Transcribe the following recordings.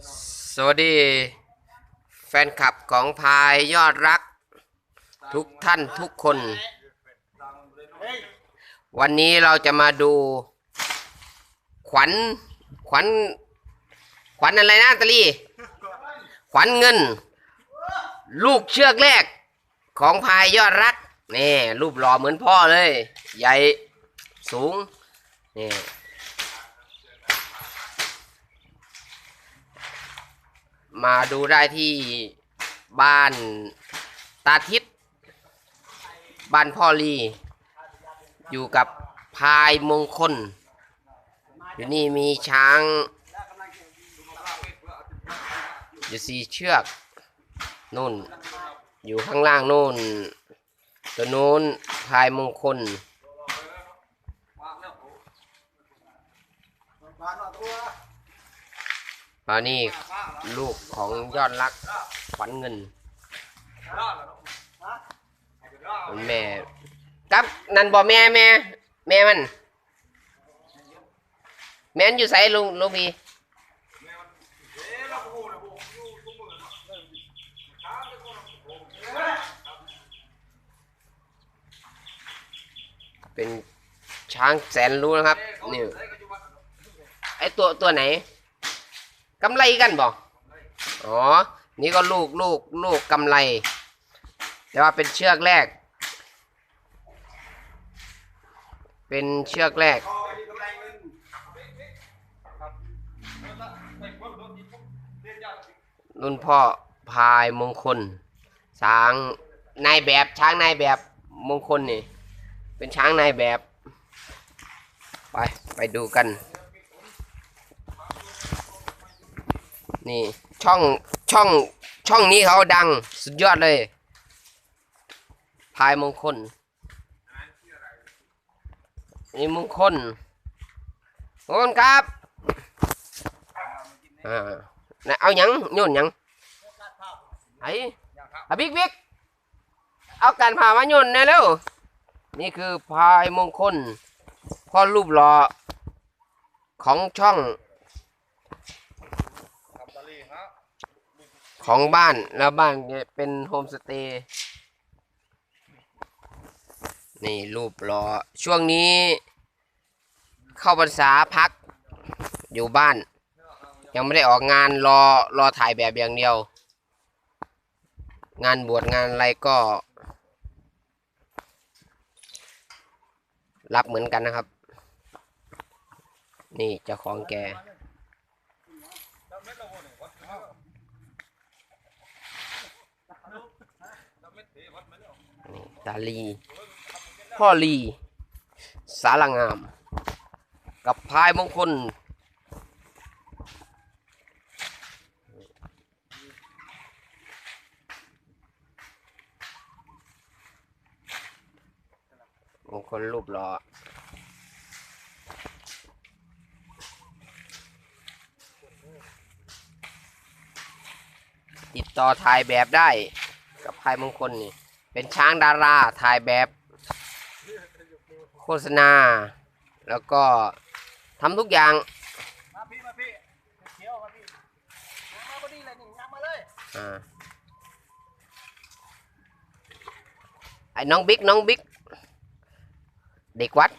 สวัสดี แฟนคลับของพายยอดรัก ทุกท่านทุกคน วันนี้เราจะมาดู ขวัญขวัญขวัญอะไรนะตะลี่ ขวัญเงิน ลูกเชือกแรกของพายยอดรักนี่รูปหล่อเหมือนพ่อเลย ใหญ่สูงนี่ มาดูได้ที่บ้านตาทิศบ้านพ่อลี อยู่กับพายมงคล อยู่นี่มีช้างอยู่สี่เชือกนู่น อยู่ข้างล่างนู่น ตัวนู้นพายมงคล อันนี้ลูกของยอดรักขวัญเงินแม่กับนันบ่แม่แม่แม่มัน แม่นอยู่ไสลุงลุงพี่เป็นช้างแสนรู้นะครับนี่ไอตัวตัวไหน กำไรกันบ่อ๋อ นี่ก็ลูกลูกลูกกำไร แต่ว่าเป็นเชือกแรก เป็นเชือกแรก รุ่นพ่อพายมงคล ช้างนายแบบช้างนายแบบมงคลนี่ เป็นช้างนายแบบ ไป ไปดูกัน นี่ช่องช่องช่องนี้เขาดังสุดยอดเลย พายมงคล นี่มงคลมงคลครับอ่าเอาหยังโยนหยังไอ้อะบิ๊กบิ๊กเอาการผ่ามาโยนเนี่ยเร็วนี่คือพายมงคลพ่อรูปหล่อของช่อง ของบ้านแล้วบ้านเป็นโฮมสเตย์นี่รูปรอช่วงนี้ เข้าพรรษาพักอยู่บ้าน ยังไม่ได้ออกงานรอรอถ่ายแบบอย่างเดียว งานบวชงานอะไรก็ รับเหมือนกันนะครับ นี่เจ้าของแก ตาลี พ่อลี สารงาม กับพายมงคล มงคลรูปหล่อติดต่อถ่ายแบบได้กับพายมงคลนี่ เป็นช้างดาราถ่ายแบบโฆษณา แล้วก็ทำทุกอย่างมาพี่มาพี่เขียวมาพี่มาพอดีเลยนี่ยังมาเลยอ่าไอ้น้องบิ๊กน้องบิ๊กเด็กวัด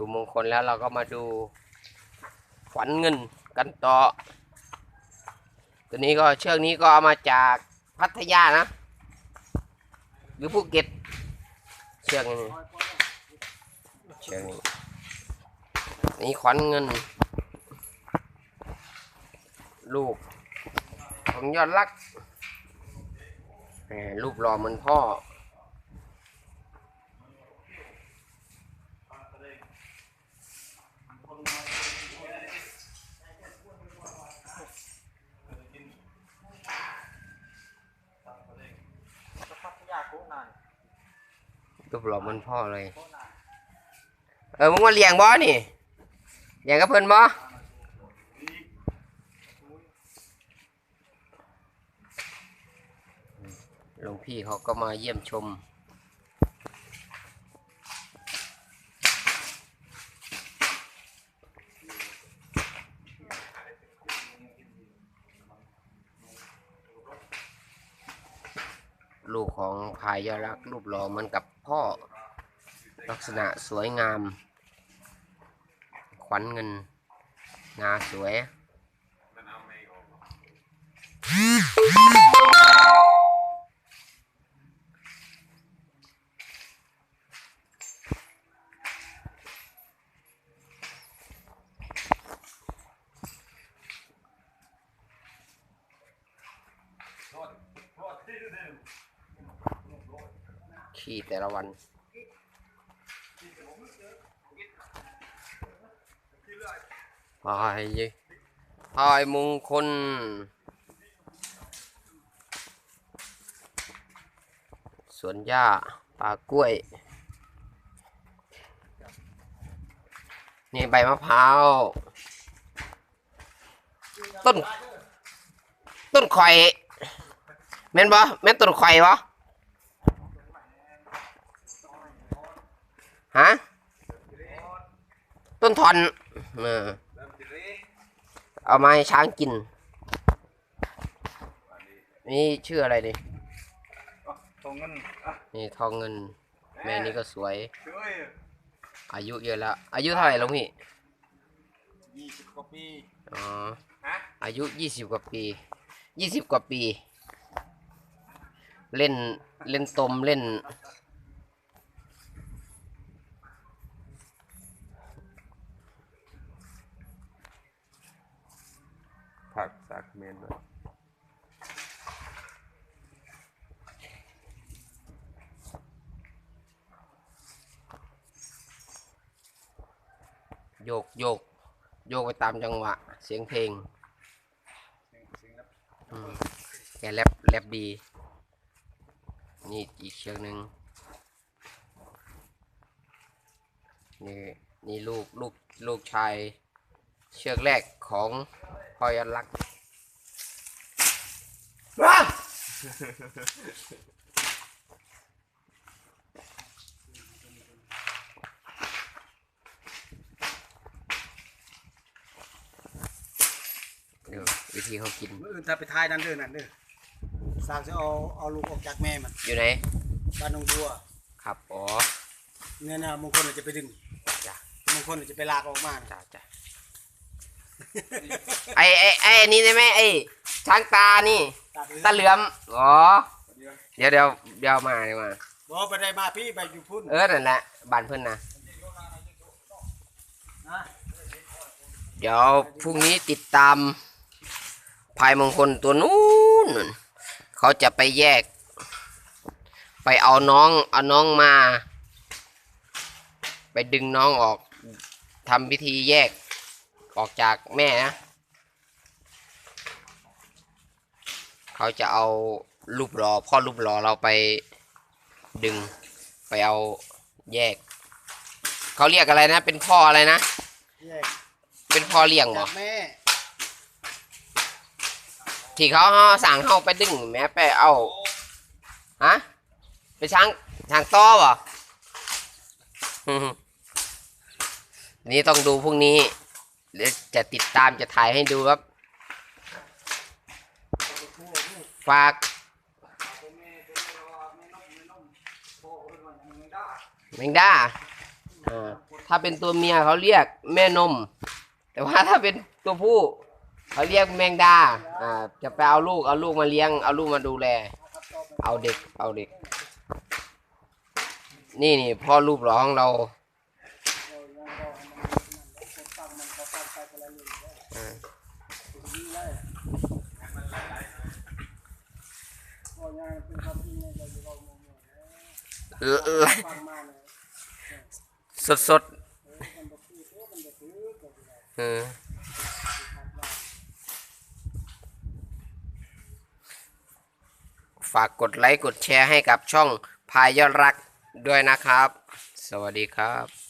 ดูมงคลแล้วเราก็มาดูขวัญเงินกันต่อ ตัวนี้ก็เชือกนี้ก็เอามาจากพัทยานะ หรือภูเก็ตเชือกนี้เชือกนี้นี่ขวัญเงิน ลูกของยอดรักแหมรูปหล่อเหมือนพ่อ พัทยาโค้งนาน รูปหลอบมันพ่อเลย เออมึงมาเลี้ยงบ่นี่เลี้ยงกับเพิ่นบอหลวงพี่เขาก็มาเยี่ยมชม ลูกของพายรักรูปหล่อเหมือนกับพ่อ ลักษณะสวยงาม ขวัญเงิน งาสวย ขี่แต่ละวัน พายพายมงคลสวนหญ้าป่ากล้วย นี่ใบมะพร้าว ต้น ต้นข่อยแม่นบ่แม่นต้นข่อยวะ ฮะต้นทอนเออเอามาให้ช้างกิน นี่ชื่ออะไรดิตรงนั้นอะนี่ทองเงิน แม่นี่ก็สวยช่วย อายุเยอะแล้ว อายุเท่าไหร่แลุงพี่ยี่สิบกว่าปีอ๋อฮะอายุยี่สิบกว่าปียี่สิบกว่าปี เล่นเล่นตมเล่น ผักสากเมนหน่อยโยกโยกโยกไปตามจังหวะ เสียงเพลงอืมแกแรปแรปดี นี่อีกเชือกหนึ่งนี่นี่ลูกลูกลูกชายเชือกแรกของพอยันลักษณ์ว้า เดี๋ยววิธีเขากิน มืออื่นถ้าไปทายนั่นเด้อนั่นเด้อสร้างจะเอาเอาลูกออกจากแม่มันอยู่ไหน บ้านหนองบัวครับ อ๋อ เนี่ยนะมงคลน่ะจะไปดึงจ้ะ มงคลน่ะจะไปลากออกมาน่ะจ้าจ้า ไอไอไออันนี้ได้ไหมไอช้างตานี่ตาไปตาเหลือมอ๋อเดี๋ยวเดี๋ยวเดี๋ยวมาเดี๋ยวมาบ่ไปได้มาพี่ไปอยู่พุ่นเออนั่นแหละบ้านเพื่อนนะนะเดี๋ยวพรุ่งนี้ติดตามพายมงคลตัวนู้นนู่นเขาจะไปแยก ไปเอาน้องเอาน้องมา ไปดึงน้องออกทำพิธีแยก ออกจากแม่นะเขาจะเอารูปหล่อพ่อรูปหล่อเราไปดึงไปเอาแยก เขาเรียกอะไรนะ เป็นพ่ออะไรนะ แยกเป็นพ่อเลี้ยงบ่จากแม่ ที่เขาเขาสั่งเข้าไปดึงแม่ไปเอาฮะไปช้างช้างต้อบ่อืมนี่ต้องดูพรุ่งนี้ เดี๋ยวจะติดตามจะถ่ายให้ดูครับ ฝาก แมงดาอ่าถ้าเป็นตัวเมียเขาเรียกแม่นม แต่ว่าถ้าเป็นตัวผู้เขาเรียกแมงดา อ่า จะไปเอาลูกเอาลูกมาเลี้ยง เอาลูกมาดูแล เอาเด็ก เอาเด็ก นี่นี่พ่อรูปหล่อของเราอ่า พ่อยายเป็นความจริงเนี่ยเราจะเอามองเนี่ย เออเออ ฟังมาเนี่ย สดสดเออฝากกดไลค์กดแชร์ให้กับช่องพายยอดรักด้วยนะครับ สวัสดีครับ